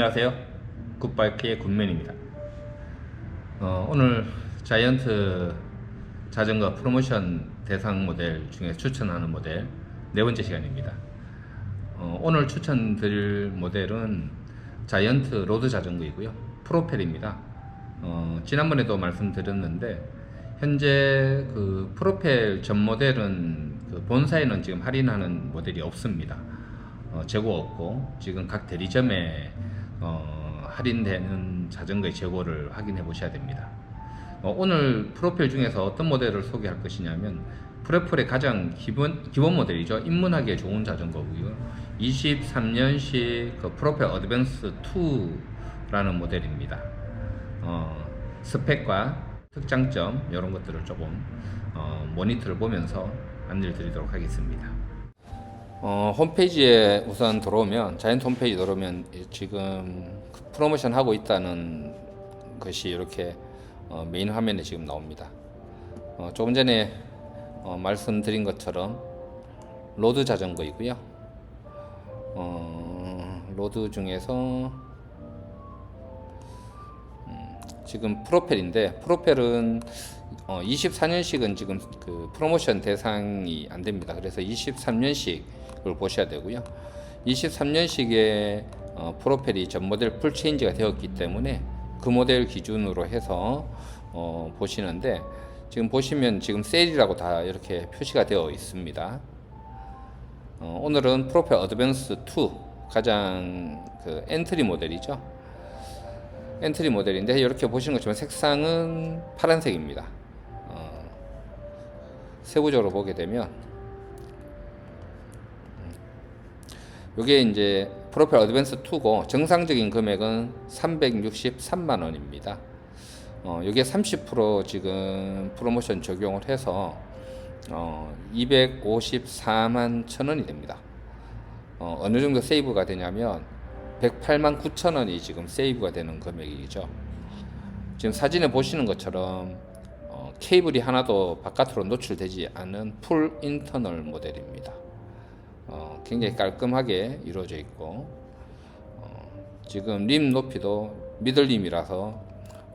안녕하세요. 굿바이크의 굿맨입니다. 어, 오늘 자이언트 자전거 프로모션 대상 모델 중에 추천하는 모델 네 번째 시간입니다. 어, 오늘 추천드릴 모델은 자이언트 로드 자전거이고요. 프로펠입니다. 어, 지난번에도 말씀드렸는데 현재 그 프로펠 전 모델은 그 본사에는 지금 할인하는 모델이 없습니다. 어, 재고 없고 지금 각 대리점에 어, 할인되는 자전거의 재고를 확인해 보셔야 됩니다. 어, 오늘 프로필 중에서 어떤 모델을 소개할 것이냐면 프로필의 가장 기본 기본 모델이죠. 입문하기에 좋은 자전거고요. 23년식 그 프로필 어드밴스 2라는 모델입니다. 어, 스펙과 특장점 이런 것들을 조금 어, 모니터를 보면서 안내를 드리도록 하겠습니다. 어, 홈페이지에 우선 들어오면 자이언트 홈페이지 들어오면 지금 그 프로모션 하고 있다는 것이 이렇게 어, 메인 화면에 지금 나옵니다. 어, 조금 전에 어, 말씀드린 것처럼 로드 자전거이고요. 어, 로드 중에서 음, 지금 프로펠인데 프로펠은 어, 24년식은 지금 그 프로모션 대상이 안 됩니다. 그래서 23년식을 보셔야 되고요. 23년식의 어, 프로펠이 전 모델 풀 체인지가 되었기 때문에 그 모델 기준으로 해서 어, 보시는데 지금 보시면 지금 세일이라고 다 이렇게 표시가 되어 있습니다. 어, 오늘은 프로펠 어드밴스 2 가장 그 엔트리 모델이죠. 엔트리 모델인데 이렇게 보시는 것처럼 색상은 파란색입니다. 어, 세부적으로 보게 되면 이게 이제 프로펠 어드밴스 2고 정상적인 금액은 363만 원입니다. 어, 이게 30% 지금 프로모션 적용을 해서 어, 254만 천 원이 됩니다. 어, 어느 정도 세이브가 되냐면 108만 9천 원이 지금 세이브가 되는 금액이죠. 지금 사진에 보시는 것처럼 어, 케이블이 하나도 바깥으로 노출되지 않은 풀 인터널 모델입니다. 어, 굉장히 깔끔하게 이루어져 있고 어, 지금 림 높이도 미들림이라서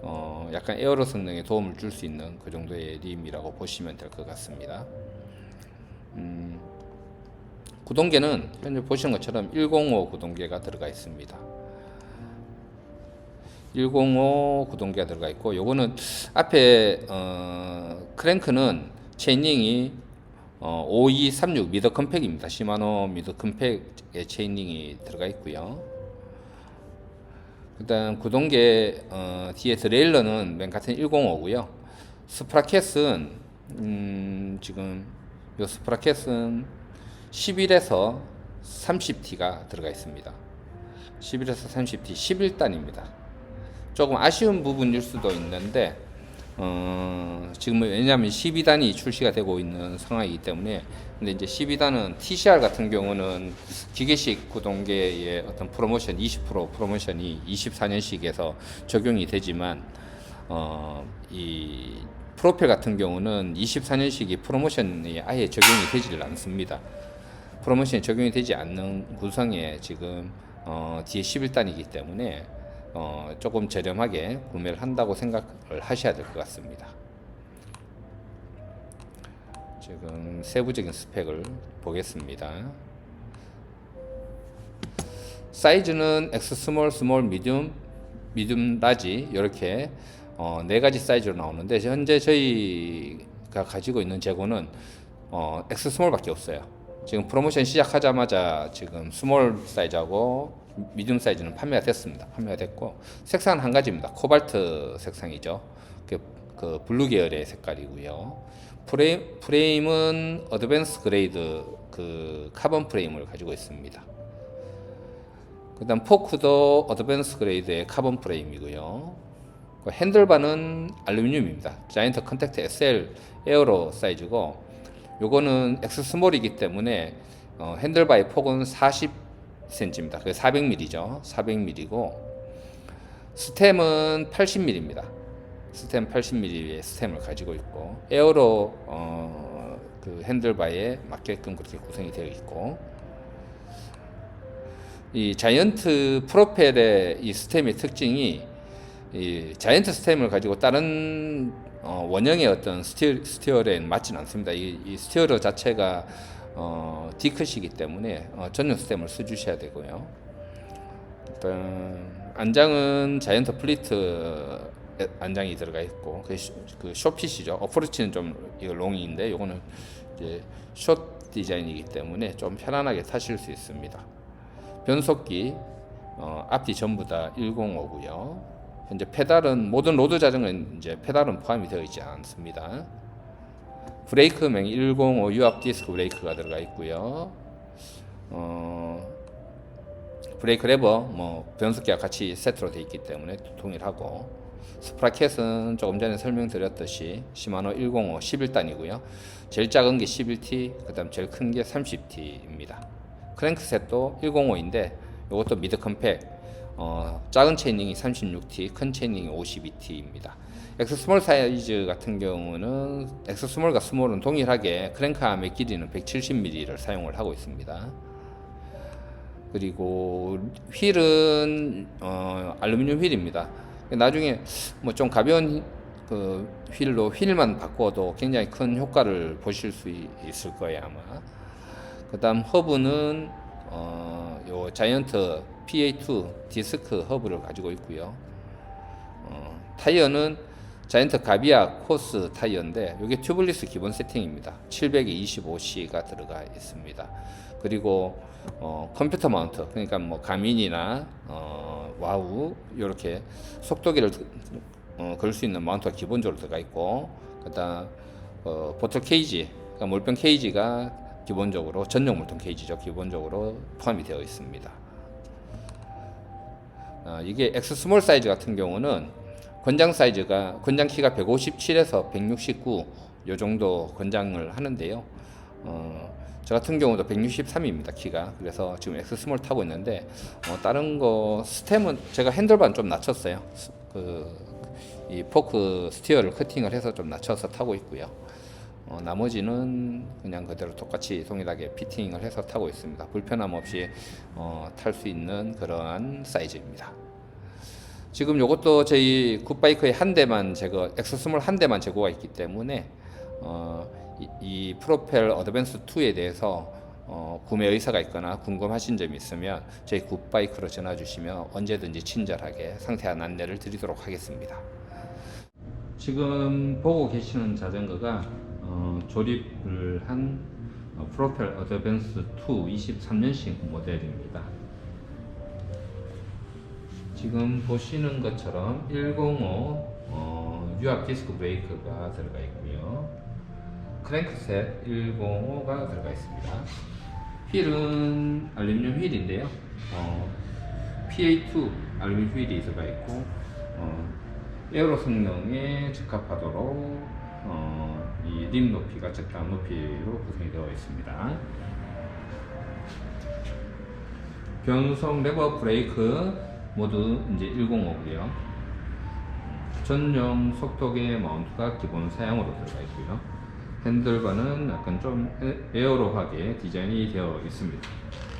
어, 약간 에어로 성능에 도움을 줄 수 있는 그 정도의 림이라고 보시면 될 것 같습니다. 음, 구동계는 현재 보시는 것처럼 105 구동계가 들어가 있습니다. 105 구동계가 들어가 있고 요거는 앞에 어, 크랭크는 체인링이 어, 5236 미더 컴팩입니다. 시마노 미더 컴팩의 체인링이 들어가 있고요. 일단 구동계 어, 뒤에 드레일러는 맨 같은 105고요. 스프라켓은 음, 지금 요 스프라켓은 11에서 30T가 들어가 있습니다. 11에서 30T 11단입니다. 조금 아쉬운 부분일 수도 있는데 어, 지금 왜냐하면 12단이 출시가 되고 있는 상황이기 때문에 근데 이제 12단은 TCR 같은 경우는 기계식 구동계의 어떤 프로모션 20% 프로모션이 24년식에서 적용이 되지만 어, 이 프로펠 같은 경우는 24년식이 프로모션이 아예 적용이 되질 않습니다. 프로모션이 적용이 되지 않는 구성에 지금 어, 뒤에 11단이기 때문에 어, 조금 저렴하게 구매를 한다고 생각을 하셔야 될 것 같습니다. 지금 세부적인 스펙을 보겠습니다. 사이즈는 X 스몰, 스몰, 미디움, 미디움, 라지 이렇게 어, 네 가지 사이즈로 나오는데 현재 저희가 가지고 있는 재고는 어, X 스몰밖에 없어요. 지금 프로모션 시작하자마자 지금 스몰 사이즈하고 미디움 사이즈는 판매가 됐습니다. 판매가 됐고 색상은 한 가지입니다. 코발트 색상이죠. 그, 그 블루 계열의 색깔이고요. 프레임, 프레임은 어드밴스 그레이드 그 카본 프레임을 가지고 있습니다. 그다음 포크도 어드밴스 그레이드의 카본 프레임이고요. 그 핸들바는 알루미늄입니다. 자이언트 컨택트 SL 에어로 사이즈고 요거는 X 스몰이기 때문에 어, 핸들바의 폭은 40cm입니다. 그게 400mm죠. 400mm고 스템은 80mm입니다. 스템 80mm의 스템을 가지고 있고 에어로 어, 그 핸들바에 맞게끔 그렇게 구성이 되어 있고 이 자이언트 프로펠의 이 스템의 특징이 이 자이언트 스템을 가지고 다른 어, 원형의 어떤 스티어, 스티어레는 맞지는 않습니다. 이, 이 스티어러 자체가 어, 디컷이기 때문에 어, 전용 스템을 써주셔야 되고요. 일단 안장은 자이언트 플리트 안장이 들어가 있고 그, 쇼- 그 숏핏이죠. 어프로치는 좀 이거 롱인데 요거는 이제 숏 디자인이기 때문에 좀 편안하게 타실 수 있습니다. 변속기 어, 앞뒤 전부 다 105고요. 현재 페달은 모든 로드 자전거는 이제 페달은 포함이 되어 있지 않습니다. 브레이크명 105 유압 디스크 브레이크가 들어가 있고요. 어, 브레이크 레버 뭐 변속기와 같이 세트로 되어 있기 때문에 동일하고 스프라켓은 조금 전에 설명드렸듯이 시마노 105 11단이고요. 제일 작은 게 11T, 그다음 제일 큰 게 30T입니다. 크랭크셋도 105인데 이것도 미드 컴팩 어, 작은 체이닝이 36T, 큰 체이닝이 52T입니다. 엑스 스몰 사이즈 같은 경우는 엑스 스몰과 스몰은 동일하게 크랭크암의 길이는 170mm를 사용을 하고 있습니다. 그리고 휠은 어, 알루미늄 휠입니다. 나중에 뭐 좀 가벼운 그 휠로 휠만 바꿔도 굉장히 큰 효과를 보실 수 있- 있을 거예요 아마. 그다음 허브는 어, 요 자이언트 PA2 디스크 허브를 가지고 있고요. 어, 타이어는 자이언트 가비아 코스 타이어인데 이게 튜블리스 기본 세팅입니다. 725C가 들어가 있습니다. 그리고 어, 컴퓨터 마운트 그러니까 뭐 가민이나 어, 와우 이렇게 속도계를 어, 걸 수 있는 마운트가 기본적으로 들어가 있고 그다음 어, 보틀 케이지 그러니까 물병 케이지가 기본적으로 전용 물통 케이지죠 기본적으로 포함이 되어 있습니다. 아, 이게 X 스몰 사이즈 같은 경우는 권장 사이즈가 권장 키가 157에서 169 요 정도 권장을 하는데요. 어, 저 같은 경우도 163입니다 키가 그래서 지금 X 스몰 타고 있는데 어, 다른 거 스템은 제가 핸들바는 좀 낮췄어요. 그 이 포크 스티어를 커팅을 해서 좀 낮춰서 타고 있고요. 어, 나머지는 그냥 그대로 똑같이 동일하게 피팅을 해서 타고 있습니다. 불편함 없이 어, 탈 수 있는 그러한 사이즈입니다. 지금 이것도 저희 굿바이크의 한 대만 제거, 엑스스몰 한 대만 재고가 있기 때문에 어, 이, 이 프로펠 어드밴스 2에 대해서 어, 구매 의사가 있거나 궁금하신 점이 있으면 저희 굿바이크로 전화 주시면 언제든지 친절하게 상세한 안내를 드리도록 하겠습니다. 지금 보고 계시는 자전거가 어, 조립을 한 어, 프로펠 어드밴스 2 23년식 모델입니다. 지금 보시는 것처럼 105 어, 유압 디스크 브레이크가 들어가 있고요. 크랭크셋 105가 들어가 있습니다. 휠은 알루미늄 휠인데요. 어, PA2 알루미늄 휠이 들어가 있고 어, 에어로 성능에 적합하도록 어, 이림 높이가 적당한 높이로 구성이 되어 있습니다. 변속 레버 브레이크 모두 이제 105고요. 전용 속도계 마운트가 기본 사양으로 들어가 있고요. 핸들바는 약간 좀 에- 에어로하게 디자인이 되어 있습니다.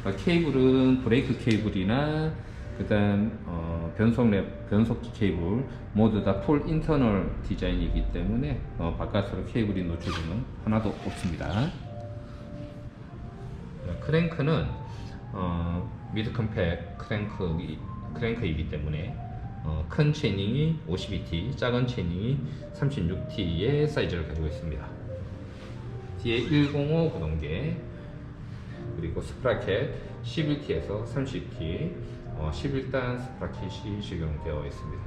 아, 케이블은 브레이크 케이블이나 그 다음 어, 변속 랩 변속기 케이블 모두 다 풀 인터널 디자인이기 때문에 어, 바깥으로 케이블이 노출되는 하나도 없습니다. 크랭크는 어, 미드 컴팩 크랭크 크랭크이기 때문에 어, 큰 체이닝이 52T, 작은 체이닝이 36T의 사이즈를 가지고 있습니다. 뒤에 105 구동계 그리고 스프라켓 11T에서 30T 어, 11단 스프라켓이 적용되어 있습니다.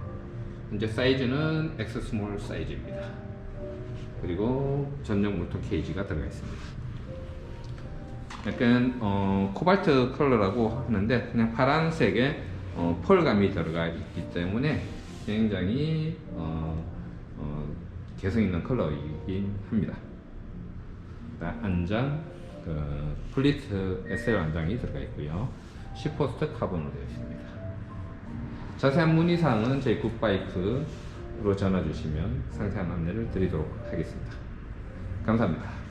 현재 사이즈는 X 스몰 사이즈입니다. 그리고 전용 물통 케이지가 들어가 있습니다. 약간 어, 코발트 컬러라고 하는데 그냥 파란색에 어, 펄감이 들어가 있기 때문에 굉장히 어, 어, 개성 있는 컬러이긴 합니다. 안장, 그 플리트 SL 안장이 들어가 있고요. 10포스트 카본으로 되어 있습니다. 자세한 문의 사항은 저희 굿바이크로 전화 주시면 상세한 안내를 드리도록 하겠습니다. 감사합니다.